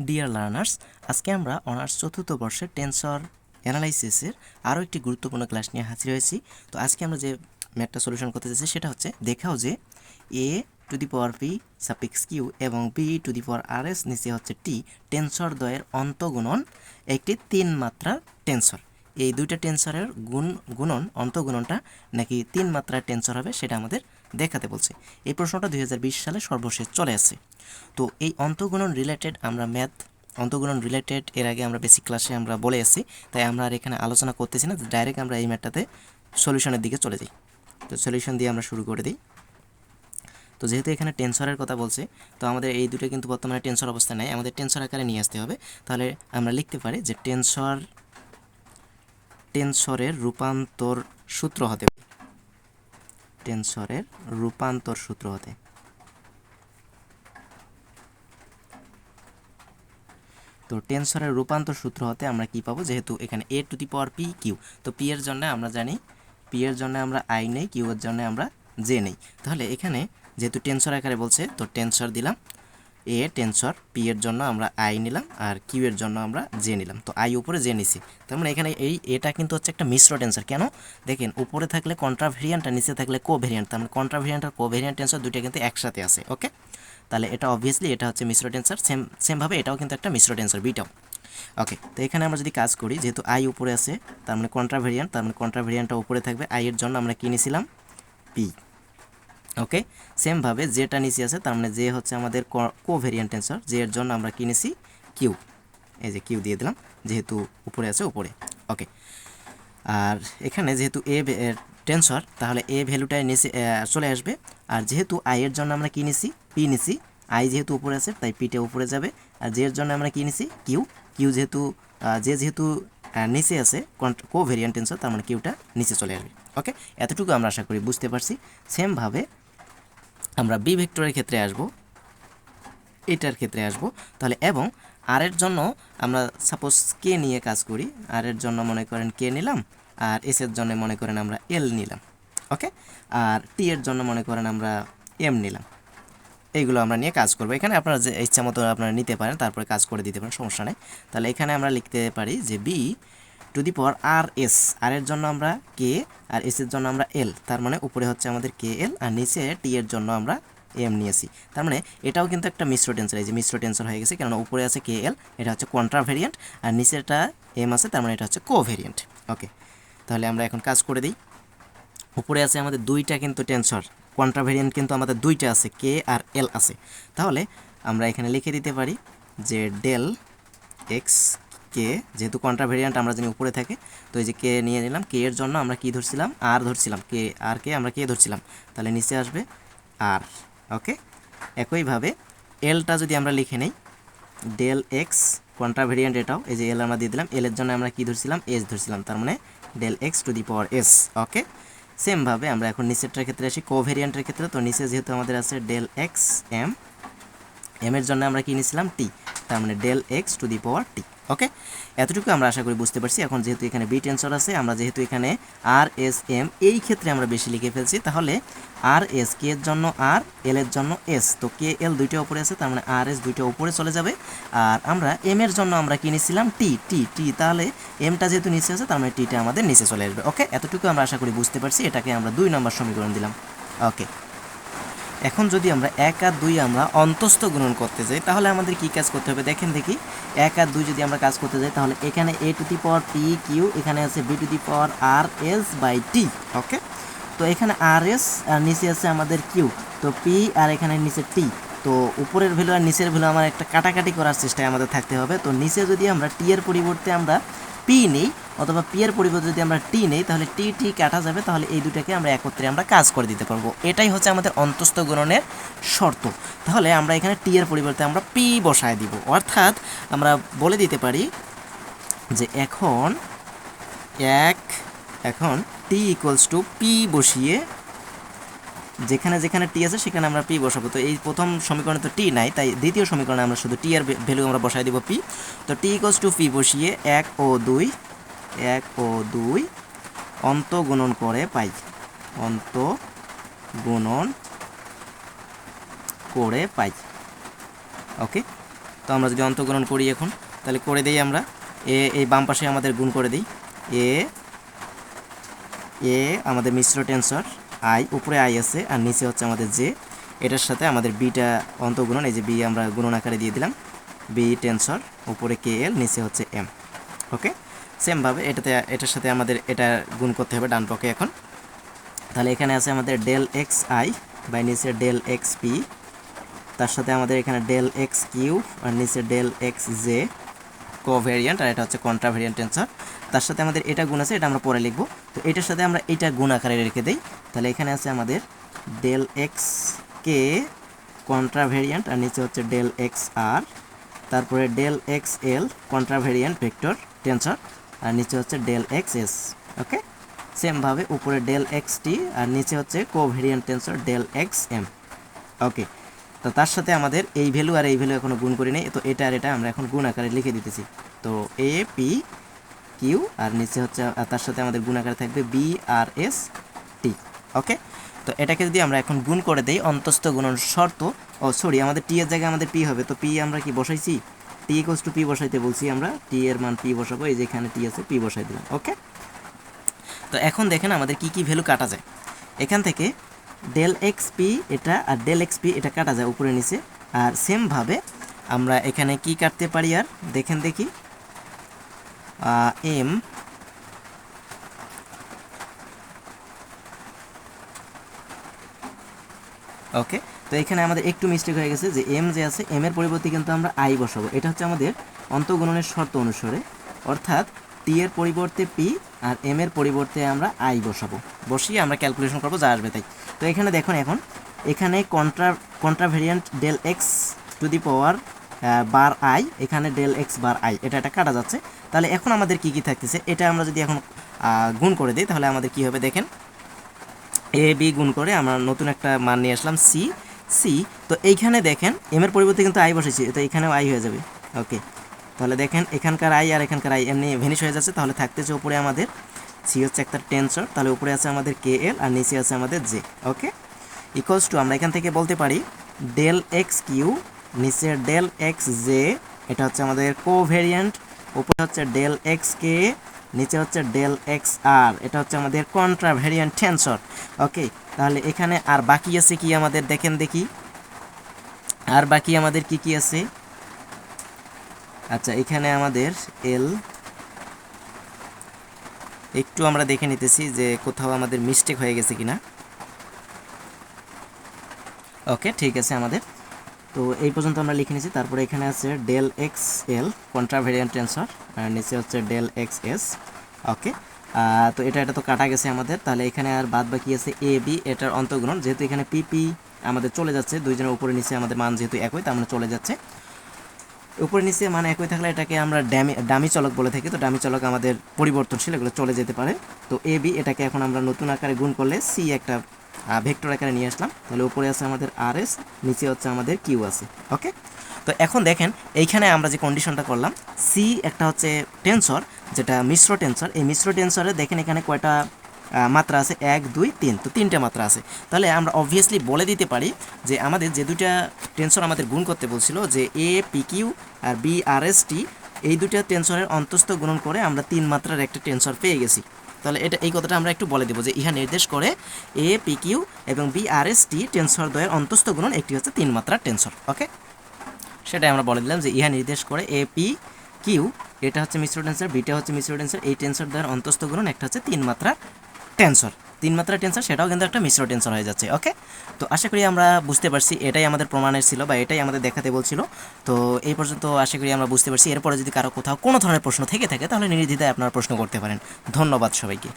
Dear learners আজকে আমরা honours চতুর্থ বর্ষের টেন্সর অ্যানালাইসিসের আরও একটি গুরুত্বপূর্ণ ক্লাস নিয়ে হাজির হয়েছি। তো আজকে আমরা যে ম্যাথটা সলিউশন করতে চাইছি সেটা হচ্ছে দেখাও যে A to the power P suffix Q এবং B to the power R S নিচে হচ্ছে টি টেন্সর দ্বয়ের অন্তগুণন একটি তিন মাত্রার টেন্সর এই দুইটা টেন্সরের গুণ গুণন অন্তগুণনটা নাকি তিন মাত্রার টেন্সর হবে সেটা আমাদের দেখাতে বলছে। এই প্রশ্নটা দুই হাজার বিশ সালে সর্বশেষ চলে আসছে। তো এই অন্তগুণন রিলেটেড আমরা ম্যাথ অন্তগুণন রিলেটেড এর আগে আমরা বেসিক ক্লাসে আমরা বলে আসি তাই আমরা আর এখানে আলোচনা করতেছি না ডাইরেক্ট আমরা এই ম্যাথটাতে সলিউশনের দিকে চলে যাই। তো সলিউশন দিয়ে আমরা শুরু করে দিই। তো যেহেতু এখানে টেন্সরের কথা বলছে, তো আমাদের এই দুটো কিন্তু বর্তমানে টেন্সর অবস্থায় নেই। আমাদের টেন্সর আকারে নিয়ে আসতে হবে। তাহলে আমরা লিখতে পারি যে টেন্সর টেন্সরের রূপান্তর সূত্র হতে টেন্সরের রূপান্তর সূত্র হতে। তো টেন্সরের রূপান্তর সূত্র হতে আমরা কি পাবো? যেহেতু এখানে A to the power P Q তো পি এর জন্য আমরা জানি পি এর জন্য আমরা আই নেই কিউ এর জন্য আমরা জে নেই। তাহলে এখানে যেহেতু টেন্সর আকারে বলছে, তো টেন্সর দিলাম। এ টেন্সর পি এর জন্য আমরা আই নিলাম আর কিউ এর জন্য আমরা জে নিলাম। তো আই উপরে জে নিছি। তার মানে এখানে এই এটা কিন্তু হচ্ছে একটা মিশ্র টেন্সর কেন? দেখেন, উপরে থাকলে কন্ট্রা ভেরিয়েন্ট আর নিচে থাকলে কো ভেরিয়েন্ট তার মানে কন্ট্রা ভেরিয়েন্ট আর কো ভেরিয়েন্ট টেন্সর দুইটা কিন্তু একসাথে আছে ওকে তাহলে এটা অবভিয়াসলি এটা হচ্ছে মিশ্র টেন্সর সেম সেমভাবে এটাও কিন্তু একটা মিশ্র টেন্সর বিটাও ওকে তো এখানে আমরা যদি কাজ করি, যেহেতু আই উপরে আছে, তার মানে কন্ট্রা ভেরিয়েন্ট তার মানে কন্ট্রা ভেরিয়েন্টটা উপরে থাকবে। আই এর জন্য আমরা কি নিয়েছিলাম পি ওকে সেমভাবে যেটা নিচে আছে, তার মানে যে হচ্ছে আমাদের কো ভেরিয়েন্ট টেন্সর যে এর জন্য আমরা কিনেছি কিউ এই যে কিউ দিয়ে দিলাম, যেহেতু উপরে আছে উপরে। ওকে আর এখানে যেহেতু এ টেন্সর তাহলে এ ভ্যালুটাই নিচে চলে আসবে। আর যেহেতু আই এর জন্য আমরা কি নিছি পি নিছি আই যেহেতু উপরে আছে, তাই পিটা উপরে যাবে। আর যে এর জন্য আমরা কি নিছি কিউ কিউ যেহেতু যে যেহেতু নিচে আছে কো ভেরিয়েন্ট টেন্সর তার মানে কিউটা নিচে চলে আসবে। ওকে এতটুকু আমরা আশা করি বুঝতে পারছি। সেমভাবে আমরা বি ভেক্টরের ক্ষেত্রে আসব, এটার ক্ষেত্রে আসব, তাহলে এবং আর এর জন্য আমরা সাপোজ কে নিয়ে কাজ করি আর এর জন্য মনে করেন কে নিলাম, আর এস এর জন্য মনে করেন আমরা এল নিলাম ওকে আর টি এর জন্য মনে করেন আমরা এম নিলাম, এইগুলো আমরা নিয়ে কাজ করব। এখানে আপনারা যে ইচ্ছা মতো আপনারা নিতে পারেন, তারপরে কাজ করে দিতে পারেন, সমস্যা নেই। তাহলে এখানে আমরা লিখতে পারি যে B to the power R S R এর জন্য আমরা কে আর এস এর জন্য আমরা এল তার মানে উপরে হচ্ছে আমাদের কে এল আর নিচে টি এর জন্য আমরা এম নিয়েছি। তার মানে এটাও কিন্তু একটা মিশ্র টেন্সর এই যে মিশ্র টেন্সর হয়ে গেছে, কেননা উপরে আছে কে এল এটা হচ্ছে কন্ট্রা ভেরিয়েন্ট আর নিচেটা এম আছে, তার মানে এটা হচ্ছে কো ভেরিয়েন্ট ওকে তাহলে আমরা এখন কাজ করে দিই। উপরে আছে আমাদের দুইটা কিন্তু টেন্সর কোয়ান্ট্রা ভেরিয়েন্ট কিন্তু আমাদের দুইটা আছে কে আর এল আছে। তাহলে আমরা এখানে লিখে দিতে পারি যে ডেল এক্স কে, যেহেতু কোয়ান্ট্রা ভেরিয়েন্ট আমরা জানি উপরে থাকে, তো এই যে কে নিয়ে নিলাম, কে এর জন্য আমরা কি ধরছিলাম? আর ধরছিলাম, কে, আর কে আমরা কে ধরছিলাম? তাহলে নিচে আসবে আর, ওকে? একইভাবে এলটা যদি আমরা লিখে নেই ডেল এক্স কোয়ান্ট্রা ভেরিয়েন্ট এটাও, এই যে এল আমরা দিয়ে দিলাম এলের জন্য আমরা কি ধরছিলাম? এস ধরছিলাম, তার মানে del X to the power S okay? সেমভাবে আমরা এখন নিচেরটার ক্ষেত্রে আসি কোভেরিয়েন্টের ক্ষেত্রে, তো নিচে যেহেতু আমাদের আছে ডেল এক্স এম এম এর জন্য আমরা কি নিয়েছিলাম টি তার মানে del X to the power T okay এতটুকু আমরা আশা করি বুঝতে পারছি। এখন যেহেতু এখানে বি টেন্সর আছে, আমরা যেহেতু এখানে আর এস এম এই ক্ষেত্রে আমরা বেশি লিখে ফেলছি, তাহলে আর এস কে এর জন্য আর এল এর জন্য এস তো কে এল দুইটা উপরে আছে, তার মানে আর এস দুইটা উপরে চলে যাবে। আর আমরা এম এর জন্য আমরা কি নিয়েছিলাম টি টি টি তাহলে এমটা যেহেতু নিচে আছে, তার মানে টিটা আমাদের নিচে চলে আসবে ওকে এতটুকু আমরা আশা করি বুঝতে পারছি, এটাকে আমরা দুই নম্বর সমীকরণ দিলাম ওকে এখন যদি আমরা এক আর দুই আমরা অন্তস্থ গুণন করতে যাই, তাহলে আমাদের কি কাজ করতে হবে? দেখেন দেখি, এক আর দুই যদি আমরা কাজ করতে যাই, তাহলে এখানে A to the power P Q এখানে আছে B to the power R S by T okay তো এখানে আর এস আর নিচে আছে আমাদের কিউ তো পি আর এখানে নিচে টি তো উপরের ভ্যালু আর নিচের ভ্যালু আমার একটা কাটাকাটি করার চেষ্টায় আমাদের থাকতে হবে। তো নিচে যদি আমরা টি এর পরিবর্তে আমরা পি নেই, অথবা পি এর পরিবর্তে যদি আমরা টি নেই, তাহলে টি টি কাটা যাবে, তাহলে এই দুটাকে আমরা একত্রে আমরা কাজ করে দিতে পারব। এটাই হচ্ছে আমাদের অন্তস্থ গুণনের শর্ত। তাহলে আমরা এখানে টি এর পরিবর্তে আমরা পি বসায় দিব। অর্থাৎ আমরা বলে দিতে পারি যে এখন এক, এখন টি ইকুয়ালস টু পি বসিয়ে যেখানে যেখানে টি আছে, সেখানে আমরা পি বসাবো। তো এই প্রথম সমীকরণে তো টি নাই, তাই দ্বিতীয় সমীকরণে আমরা শুধু টি আর ভ্যালু আমরা বসাই দিব পি তো টি ইকোয়ালস টু পি বসিয়ে এক ও দুই, এক ও দুই অন্ত গুণন করে পাই। অন্ত গুণন করে পাই। ওকে তো আমরা যদি অন্তগুণন করি এখন, তাহলে করে দিই আমরা। এ, এই বাম পাশে আমাদের গুণ করে দিই। এ এ আমাদের মিশ্র টেন্সর আই, উপরে আই আছে আর নিচে হচ্ছে আমাদের জে। এটার সাথে আমাদের বিটা অন্তগুণন, এই যে বি আমরা গুণন আকারে দিয়ে দিলাম। বি টেন্সর, উপরে কে এল, নিচে হচ্ছে এম। ওকে? সেমভাবে এটাতে, এটার সাথে আমাদের এটা গুণ করতে হবে ডান পক্ষে এখন। তাহলে এখানে আছে আমাদের ডেল এক্স আই বাই নিচে ডেল এক্স পি। তার সাথে আমাদের এখানে ডেল এক্স কিউ আর নিচে ডেল এক্স জে। কোভেরিয়েন্ট আর এটা হচ্ছে কন্ট্রাভেরিয়েন্ট টেন্সর তার সাথে আমাদের এটা গুণ আছে, এটা আমরা পরে লিখব। তো এটার সাথে আমরা এটা গুণ আকারে রেখে দেই। তাহলে এখানে আছে আমাদের ডেল এক্স কে কন্ট্রাভেরিয়েন্ট আর নিচে হচ্ছে ডেল এক্স আর তারপরে del X L contravariant vector tensor আর নিচে হচ্ছে ডেল এক্স এস ওকে সেমভাবে উপরে ডেল এক্স টি আর নিচে হচ্ছে covariant tensor del X M okay তো তার সাথে আমাদের এই ভ্যালু আর এই ভ্যালু এখনও গুণ করি নেই, তো এটা আর এটা আমরা এখন গুণ আকারে লিখে দিতেছি। তো এ পি কিউ আর নিচে হচ্ছে তার সাথে আমাদের গুণ আকারে থাকবে বি আর এস টি ওকে তো এটাকে যদি আমরা এখন গুণ করে দেই, অন্তস্থ গুণন শর্ত, ও সরি আমাদের টি এর জায়গায় আমাদের পি হবে, তো পি আমরা কি বসাইছি? টি ইকোয়াস টু পি বসাইতে বলছি আমরা টি এর মান পি বসাবো, এই যেখানে টি আছে পি বসাই দিলাম ওকে তো এখন দেখেন আমাদের কি কি ভ্যালু কাটা যায়। এখান থেকে ডেল এক্স এটা আর ডেল এক্স এটা কাটা যায় উপরে নিচে। আর সেমভাবে আমরা এখানে কি কাটতে পারি আর? দেখেন দেখি। এম ওকে তো এখানে আমাদের একটু মিস্টেক হয়ে গেছে যে এম যে আছে এম এর পরিবর্তে কিন্তু আমরা আই বসাবো। এটা হচ্ছে আমাদের অন্তগুণনের শর্ত অনুসারে। অর্থাৎ টি এর পরিবর্তে পি আর এম এর পরিবর্তে আমরা আই বসাবো। বসিয়ে আমরা ক্যালকুলেশন করব যা আসবে তাই। তো এখানে দেখুন এখন, এখানে contra contravariant del X to the power bar I এখানে ডেল এক্স বার আই এটা এটা কাটা যাচ্ছে। তাহলে এখন আমাদের কি কি থাকতেছে? এটা আমরা যদি এখন গুণ করে দিই, তাহলে আমাদের কি হবে দেখেন? এ বি গুণ করে আমরা নতুন একটা মান নিয়ে আসলাম সি সি তো এইখানে দেখেন এম এর পরিবর্তে কিন্তু আই বসেছি, তো এখানেও আই হয়ে যাবে। ওকে তাহলে দেখেন, এখানকার আই আর এখানকার আই এমনি ভেনিশ হয়ে যাচ্ছে, তাহলে থাকতেছে উপরে আমাদের সি হচ্ছে একটা টেন্সর তাহলে উপরে আছে আমাদের কে এল আর নিচে আছে আমাদের জে ওকে ইকুয়ালস টু আমরা এখান থেকে বলতে পারি ডেল এক্স কিউ নিচে ডেল এক্স জে এটা হচ্ছে আমাদের কোভেরিয়েন্ট উপরে হচ্ছে ডেল এক্স কে নিচে হচ্ছে ডেল এক্স আর এটা হচ্ছে আমাদের কন্ট্রাভেরিয়েন্ট টেন্সর ওকে তাহলে এখানে আর বাকি আছে কি আমাদের? দেখেন দেখি। আর বাকি আমাদের কি কি আছে? আচ্ছা এখানে আমাদের এল একটু আমরা দেখে নিতেছি যে কোথাও আমাদের মিস্টেক হয়ে গেছে কিনা। ওকে ঠিক আছে আমাদের। তো এই পর্যন্ত আমরা লিখে নিয়েছি। তারপরে এখানে আছে del X L contravariant tensor আর নিচে হচ্ছে ডেল এক্স এস ওকে তো এটা এটা তো কাটা গেছে আমাদের। তাহলে এখানে আর বাদ বাকি আছে এ বি এটার অন্তর্গ্রহণ যেহেতু এখানে পিপি আমাদের চলে যাচ্ছে, দুইজনের উপরে নিচে আমাদের মান যেহেতু একই, তার মানে চলে যাচ্ছে। উপরে নিচে মানে একই থাকলে এটাকে আমরা ড্যামি, ডামি চলক বলে থাকি। তো ডামি চলক আমাদের পরিবর্তনশীল, এগুলো চলে যেতে পারে। তো এ, বি, এটাকে এখন আমরা নতুন আকারে গুণ করলে সি একটা ভেক্টর আকারে নিয়ে আসলাম। তাহলে উপরে আছে আমাদের আর এস, নিচে হচ্ছে আমাদের কিউ আছে। ওকে? তো এখন দেখেন, এইখানে আমরা যে কন্ডিশনটা করলাম, সি একটা হচ্ছে টেন্সর, যেটা মিশ্র টেন্সর। এই মিশ্র টেন্সরে দেখেন এখানে কয়টা মাত্রা আছে এক, দুই, তিন। তো তিনটে মাত্রা আছে। তাহলে আমরা অবভিয়াসলি বলে দিতে পারি যে আমাদের যে দুইটা টেনশন আমাদের গুণ করতে বলছিল যে এ পি কিউ আর বি আর এস টি এই দুইটা টেন্সরের অন্তস্থ গুণন করে আমরা তিন মাত্রার একটা টেন্সর পেয়ে গেছি। তাহলে এটা, এই কথাটা আমরা একটু বলে দেবো যে ইহা নির্দেশ করে এ পি কিউ এবং B R S T tensor দ্বয়ের অন্তস্থ গুণন একটি হচ্ছে তিন মাত্রার টেন্সর ওকে সেটাই আমরা বলে দিলাম যে ইহা নির্দেশ করে এ পি কিউ এটা হচ্ছে মিশ্র টেন্সর বিটা হচ্ছে মিশ্র টেন্সর এই টেন্সর দ্বয়ের অন্তস্থ গুণন একটা হচ্ছে তিন মাত্রা টেন্সর তিন মাত্রা টেন্সর সেটাও কিন্তু একটা মিশ্র টেন্সর হয়ে যাচ্ছে ওকে তো আশা করি আমরা বুঝতে পারছি, এটাই আমাদের প্রমাণের ছিল বা এটাই আমাদের দেখাতে বলছিল। তো এই পর্যন্ত আশা করি আমরা বুঝতে পারছি, এরপরে যদি কারও কোথাও কোনো ধরনের প্রশ্ন থেকে থাকে, তাহলে নির্দ্বিধায় আপনারা প্রশ্ন করতে পারেন। ধন্যবাদ সবাইকে।